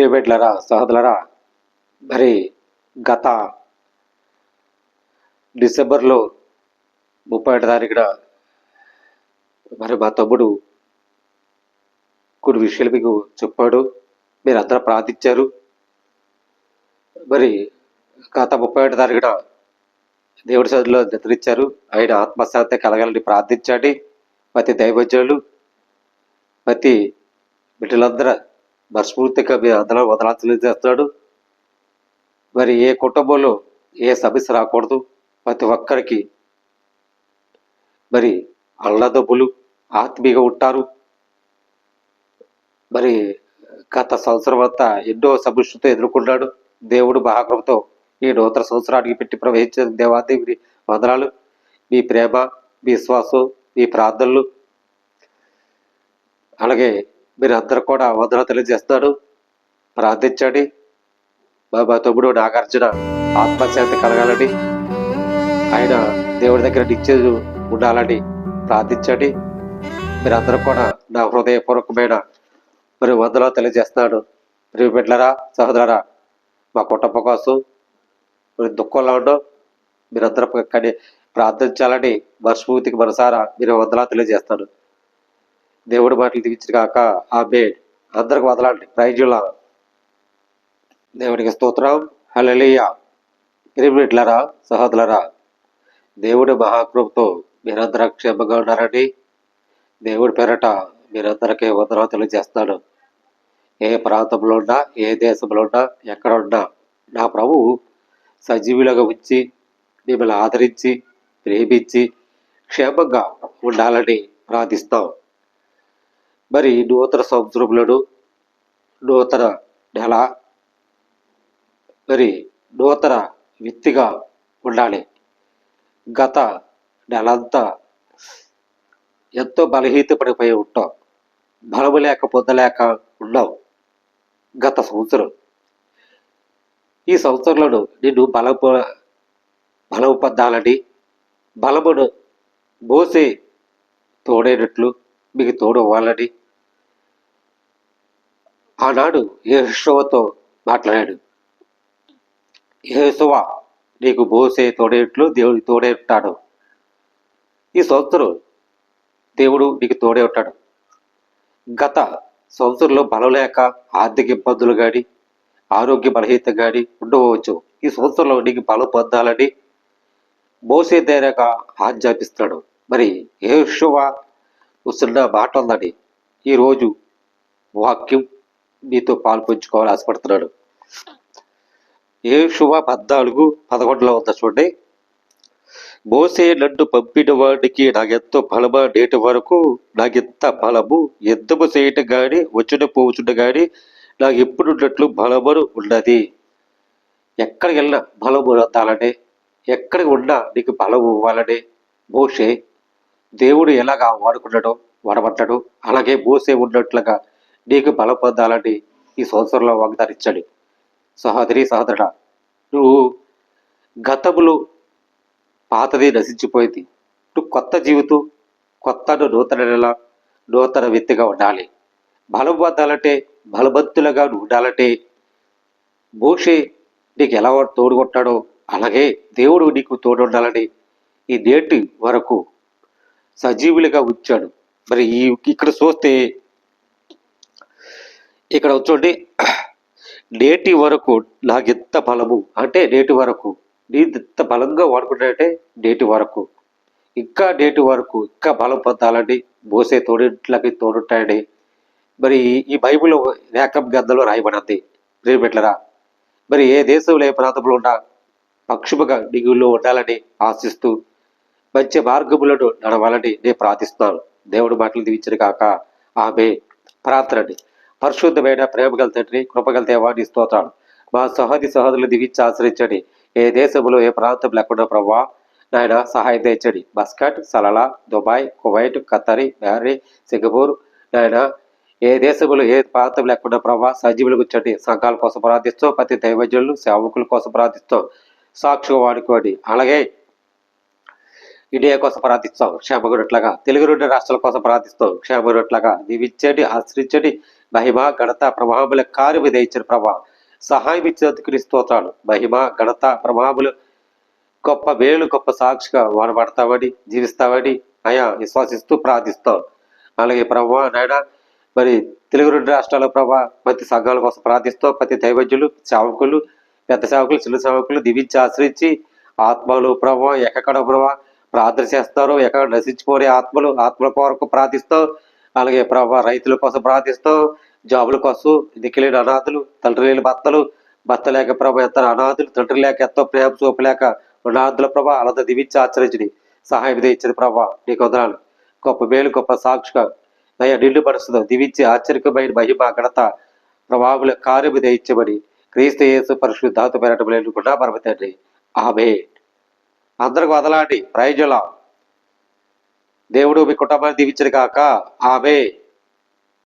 ప్రియబిడ్లరా సహోదరులరా మరి గత డిసెంబర్లో ముప్పై ఒకటి తారీఖున మరి మా తమ్ముడు కొన్ని విషయాలు మీకు చెప్పాడు మీరు అందరూ ప్రార్థించారు. మరి గత ముప్పై ఒకటి తారీఖున దేవుడి సదులో నిద్రించారు ఆయన ఆత్మశాంతి కలగాలని ప్రార్థించండి. ప్రతి దైవజ్ఞులు ప్రతి బిడ్డలందరూ మనస్ఫూర్తిగా మీ అందరూ వదలాచలు చేస్తున్నాడు. మరి ఏ కుటుంబంలో ఏ సమస్య రాకూడదు. ప్రతి ఒక్కరికి మరి అల్లదబ్బులు ఆత్మీయంగా ఉంటారు. మరి గత సంవత్సరం అంతా ఎన్నో సమస్యలతో ఎదుర్కొన్నాడు. దేవుడు మహాగ్రహంతో ఈ నూతన సంవత్సరానికి పెట్టి ప్రవహించిన దేవాదేవి వందనాలు. మీ ప్రేమ మీ విశ్వాసం మీ ప్రార్థనలు. అలాగే మీరు కూడా వందన తెలియజేస్తాడు ప్రార్థించండి. మా మా తమ్ముడు నాగార్జున ఆత్మశాంతి కలగాలని ఆయన దేవుడి దగ్గర నిత్యం ఉండాలని ప్రార్థించండి. మీరందరూ కూడా నా హృదయపూర్వకమైన మరి వందలో తెలియజేస్తున్నాడు ప్రియ బిడ్డలరా సహోదరరా మా కుటుంబం కోసం మరి దుఃఖంలో ఉండో మీరందరూ కానీ ప్రార్థించాలని మనస్ఫూర్తికి మనసారా మీరు వందలా తెలియజేస్తాను దేవుడి మాటలు దిగించిన కాక ఆమె అందరికి వదలండి ప్రైజుల దేవుడికి స్తోత్రం. హలలియ ప్రియమిట్లరా సహోదరులరా దేవుడి మహాకృపతో మీరందరూ క్షేమంగా ఉన్నారని దేవుడి పేరట మీరందరికీ వందనాలు తెలియజేస్తాను ఏ ప్రాంతంలో ఉన్నా ఏ దేశంలో ఉన్నా ఎక్కడ ఉన్నా నా ప్రభు సజీవులుగా ఉంచి మిమ్మల్ని ఆదరించి ప్రేమించి క్షేమంగా ఉండాలని ప్రార్థిస్తాం. మరి నూతన సంవత్సరంలోను నూతన నెల మరి నూతన వ్యక్తిగా ఉండాలి. గత నెలంతా ఎంతో బలహీనపడిపోయి ఉంటాం బలము లేక పొందలేక ఉన్నాం గత సంవత్సరం. ఈ సంవత్సరంలో నిన్ను బలం బలము పొందాలని బలమును మోసే తోడైనట్లు మీకు తోడవ్వాలని ఆనాడు యహోశువతో మాట్లాడాడు. యహోశువ నీకు మోసే తోడేట్లు దేవుడికి తోడే ఉంటాడు. ఈ సంవత్సరం దేవుడు నీకు తోడే ఉంటాడు. గత సంవత్సరంలో బలం లేక ఆర్థిక ఇబ్బందులు కానీ ఆరోగ్య బలహీనత కానీ ఉండవచ్చు. ఈ సంవత్సరంలో నీకు బలం పొందాలని మోసే ధైర్యంగా ఆజ్ఞాపిస్తున్నాడు. మరి ఏ వస్తున్న మాట ఉందని ఈరోజు వాక్యం మీతో పాలు పంచుకోవాలని ఆశపడుతున్నాడు. ఏ శుభ పద్నాలుగు పదకొండులో ఉందా చూడండి. మోసే నన్ను పంపిన వాడికి నాకెంతో బలమా నేటి వరకు నాకెంత బలము యుద్ధము చేయటం కానీ వచ్చిన పోచుండ కానీ నాకు ఎప్పుడున్నట్లు బలమును ఉన్నది. ఎక్కడికి వెళ్ళినా బలము అందాలని ఎక్కడికి ఉన్నా నీకు బలం ఇవ్వాలని మోసే దేవుడు ఎలాగా వాడుకుంటాడో వాడబడ్డాడు అలాగే మోసే ఉన్నట్లుగా నీకు బలం పొందాలని ఈ సంవత్సరంలో వాగ్దానించాడు సహోదరి సహోదరుడ నువ్వు గతములు పాతది నశించిపోయింది. నువ్వు కొత్త జీవితం కొత్త నూతన నెల నూతన వ్యక్తిగా ఉండాలి. బలం పొందాలంటే బలవంతులుగా నువ్వు ఉండాలంటే మోషే నీకు ఎలా తోడుకుంటాడో అలాగే దేవుడు నీకు తోడు ఉండాలని ఈ నేటి వరకు సజీవులుగా ఉంచాడు మరి ఈ ఇక్కడ చూస్తే ఇక్కడ చూడండి నేటి వరకు నాకెంత బలము? అంటే నేటి వరకు నేను ఎంత బలంగా వాడుకుంటాడంటే నేటి వరకు. ఇంకా నేటి వరకు ఇంకా బలం పొందాలని మోసే తోడింట్లకి తోడుంటాయని మరి ఈ బైబిల్ రేఖం గంధంలో రాయబడింది. ప్రియబిడ్లరా మరి ఏ దేశంలో ఏ ప్రాంతంలో ఉన్నా పక్షుముగా నిగుల్లో ఉండాలని ఆశిస్తూ మంచి మార్గములను నడవాలని నేను ప్రార్థిస్తున్నాను. దేవుడి మాటలు దీవించిన కాక ఆమె ప్రార్థనండి పరిశుద్ధమైన ప్రేమగల తండ్రి కృపగల దేవాన్ని స్తోత్రాలు. మా సహోదరి సహోదరులు దీవించి ఆశ్రయించండి. ఏ దేశంలో ఏ ప్రాంతం లేకుండా ప్రభా నాయన సహాయం తెచ్చండి మస్కట్ సలలా దుబాయ్ కువైట్ ఖతరి బ్యారీ సింగపూర్ నాయన ఏ దేశంలో ఏ ప్రాంతం లేకుండా ప్రభా సజీవులు కూర్చోండి సంఘాల కోసం ప్రార్థిస్తూ ప్రతి దైవజనులు సేవకుల కోసం ప్రార్థిస్తూ సాక్షిగా వాడుకోండి. అలాగే ఇండియా కోసం ప్రార్థిస్తాం క్షేమగురట్లాగా తెలుగు రెండు రాష్ట్రాల కోసం ప్రార్థిస్తాం క్షేమగురట్లాగా నీవిచ్చేటి ఆశ్రించటి మహిమ ఘనత ప్రభావముల కార్యము ఇచ్చిన ప్రభా. సహాయం ఇచ్చినందుకు నీ స్తోత్రాలు. మహిమ ఘనత ప్రభావములు గొప్ప మేలు గొప్ప సాక్షిగా వాడబడతామని జీవిస్తామని అయా విశ్వాసిస్తూ ప్రార్థిస్తాం అలాగే ప్రభా నాయన మరి తెలుగు రెండు రాష్ట్రాల ప్రభా ప్రతి సంఘాల కోసం ప్రార్థిస్తాం ప్రతి దైవజ్యులు సేవకులు పెద్ద సేవకులు చిన్న సేవకులు దివించి ఆశ్రయించి ఆత్మలు ప్రభా ఎక్కడ ప్రభా ప్రార్థన చేస్తారు ఎక్కడ నశించిపోయే ఆత్మలు ఆత్మల కొరకు ప్రార్థిస్తాం అలాగే ప్రభా రైతుల కోసం ప్రార్థిస్తాం జాబుల కోసం దిక్కులేని అనాథులు తండ్రి లేని భర్తలు భర్త లేక ప్రభా ఎంత అనాథులు తండ్రి లేక ఎంతో ప్రేమ చూపలేక అనాథుల ప్రభా అనంత దివించి ఆచరించని సహాయం ఇచ్చిన ప్రభా. నీకు వదనాలు. గొప్ప మేలు గొప్ప సాక్షిగా దయ నిండు పరుస్తుంది దివించి ఆశ్చర్యమైన మహిమ ఘనత ప్రభావుల కార్యము దయించబడి క్రీస్తు యేసు పరిశుద్ధాత పెరటం లేకుండా పరమ తండ్రి. ఆమె అందరికి వదలాండి. ప్రయోజనం. దేవుడు మీ కుటుంబాన్ని దీవించరు కాక ఆమె